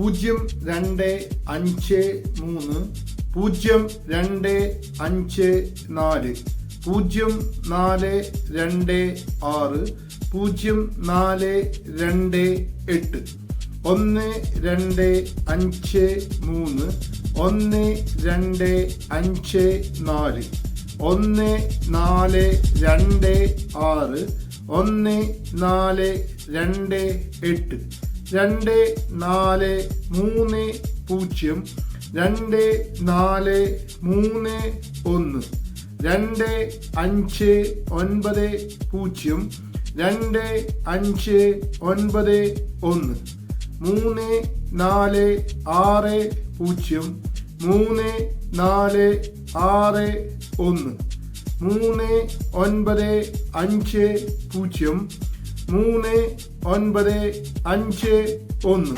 പൂജ്യം രണ്ട് അഞ്ച് മൂന്ന് പൂജ്യം രണ്ട് അഞ്ച് നാല് പൂജ്യം നാല് രണ്ട് ആറ് പൂജ്യം നാല് രണ്ട് എട്ട് ഒന്ന് രണ്ട് അഞ്ച് മൂന്ന് ഒന്ന് രണ്ട് അഞ്ച് നാല് ഒന്ന് നാല് രണ്ട് ആറ് ഒന്ന് നാല് രണ്ട് എട്ട്. രണ്ട് നാല് മൂന്ന് പൂജ്യം. രണ്ട് നാല് മൂന്ന് ഒന്ന്. രണ്ട് അഞ്ച് ഒൻപത് പൂജ്യം. രണ്ട് അഞ്ച് ഒൻപത് ഒന്ന്. മൂന്ന് നാല് ആറ് പൂജ്യം. മൂന്ന് നാല് ആറ് ഒന്ന്. മൂന്ന് ഒൻപത് അഞ്ച് പൂജ്യം. മൂന്ന് ഒൻപത് അഞ്ച് ഒന്ന്.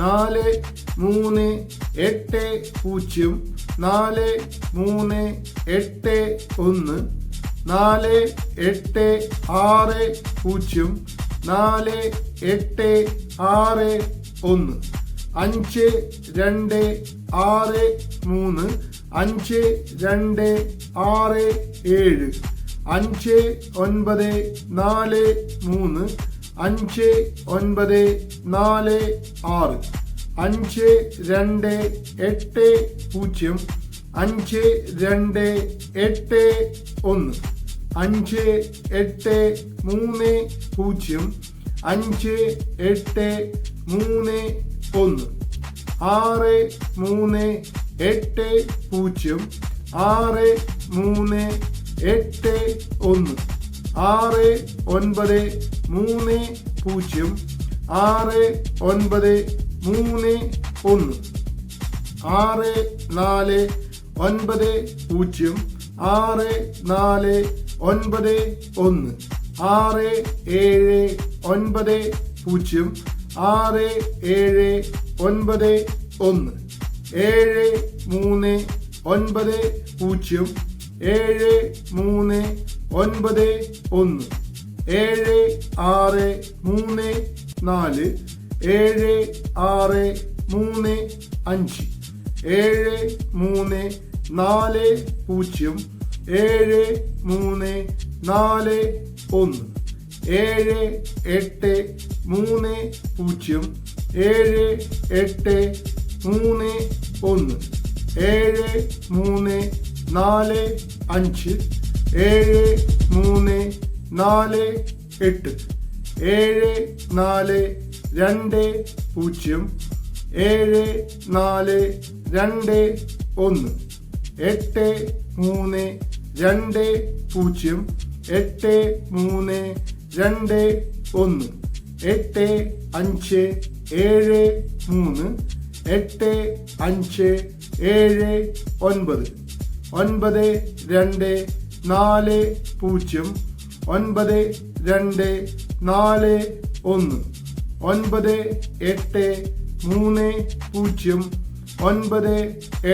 നാല് മൂന്ന് എട്ട് പൂജ്യം. നാല് മൂന്ന് എട്ട് ഒന്ന്. നാല് എട്ട് ആറ് പൂജ്യം. നാല് എട്ട് ആറ് ഒന്ന്. അഞ്ച് രണ്ട് ആറ് മൂന്ന്. അഞ്ച് രണ്ട് ആറ് ഏഴ്. അഞ്ച് ഒൻപത് നാല് മൂന്ന് അഞ്ച് ഒൻപത് നാല് ആറ് അഞ്ച് രണ്ട് എട്ട് പൂജ്യം അഞ്ച് രണ്ട് എട്ട് ഒന്ന് അഞ്ച് എട്ട് മൂന്ന് പൂജ്യം അഞ്ച് എട്ട് മൂന്ന് ഒന്ന് ആറ് മൂന്ന് എട്ട് പൂജ്യം ആറ് മൂന്ന് എട്ട് ഒന്ന്. ആറ് ഒൻപത് മൂന്ന് പൂജ്യം. ആറ് ഒൻപത് മൂന്ന് ഒന്ന്. ആറ് നാല് ഒൻപത് പൂജ്യം. ആറ് നാല് ഒൻപത് ഒന്ന്. ആറ് ഏഴ് ഒൻപത് പൂജ്യം. ആറ് ഏഴ് ഒൻപത് ഒന്ന്. ഏഴ് മൂന്ന് ഒൻപത് പൂജ്യം. ഏഴ് മൂന്ന് ഒൻപത് ഒന്ന്. ഏഴ് ആറ് മൂന്ന് നാല്. ഏഴ് ആറ് മൂന്ന് അഞ്ച്. ഏഴ് മൂന്ന് നാല് പൂജ്യം. ഏഴ് മൂന്ന് നാല് ഒന്ന്. ഏഴ് എട്ട് മൂന്ന് പൂജ്യം. ഏഴ് എട്ട് മൂന്ന് ഒന്ന്. ഏഴ് മൂന്ന് നാല് അഞ്ച് ഏഴ് മൂന്ന് നാല് എട്ട് ഏഴ് നാല് രണ്ട് പൂജ്യം ഏഴ് നാല് രണ്ട് ഒന്ന് എട്ട് മൂന്ന് രണ്ട് പൂജ്യം എട്ട് മൂന്ന് രണ്ട് ഒന്ന് എട്ട് അഞ്ച് ഏഴ് മൂന്ന് എട്ട് അഞ്ച് ഏഴ് ഒൻപത്. ഒൻപത് രണ്ട് നാല് പൂജ്യം ഒൻപത് രണ്ട് നാല് ഒന്ന് ഒൻപത് എട്ട് മൂന്ന് പൂജ്യം ഒൻപത്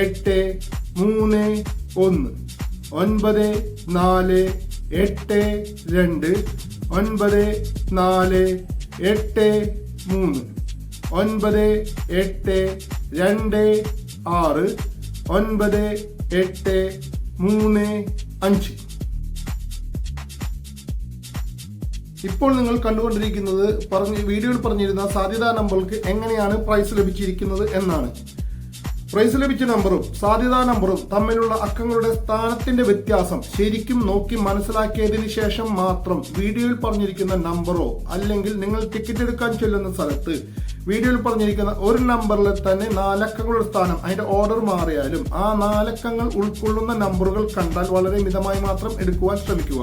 എട്ട് മൂന്ന് ഒന്ന് ഒൻപത് നാല് എട്ട് രണ്ട് ഒൻപത് നാല് എട്ട് മൂന്ന് ഒൻപത് എട്ട് രണ്ട് ആറ് ഒൻപത് എട്ട് മൂന്ന് അഞ്ച്. ഇപ്പോൾ നിങ്ങൾ കണ്ടുകൊണ്ടിരിക്കുന്നത് പറഞ്ഞ് വീഡിയോയിൽ പറഞ്ഞിരുന്ന സാധ്യതാ നമ്പർക്ക് എങ്ങനെയാണ് പ്രൈസ് ലഭിച്ചിരിക്കുന്നത് എന്നാണ്. പ്രൈസ് ലഭിച്ച നമ്പറും സാധ്യതാ നമ്പറും തമ്മിലുള്ള അക്കങ്ങളുടെ സ്ഥാനത്തിന്റെ വ്യത്യാസം ശരിക്കും നോക്കി മനസ്സിലാക്കിയതിന് ശേഷം മാത്രം വീഡിയോയിൽ പറഞ്ഞിരിക്കുന്ന നമ്പറോ അല്ലെങ്കിൽ നിങ്ങൾ ടിക്കറ്റ് എടുക്കാൻ ചെല്ലുന്ന സ്ഥലത്ത് വീഡിയോയിൽ പറഞ്ഞിരിക്കുന്ന ഒരു നമ്പറിൽ തന്നെ നാലക്കങ്ങളുടെ സ്ഥാനം അതിന്റെ ഓർഡർ മാറിയാലും ആ നാലക്കങ്ങൾ ഉൾക്കൊള്ളുന്ന നമ്പറുകൾ കണ്ടാൽ വളരെ മിതമായി മാത്രം എടുക്കുവാൻ ശ്രമിക്കുക.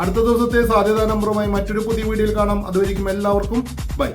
അടുത്ത ദിവസത്തെ സാധ്യതാ നമ്പറുമായി മറ്റൊരു പുതിയ വീഡിയോയിൽ കാണാം. അതുവരിക്കും എല്ലാവർക്കും ബൈ.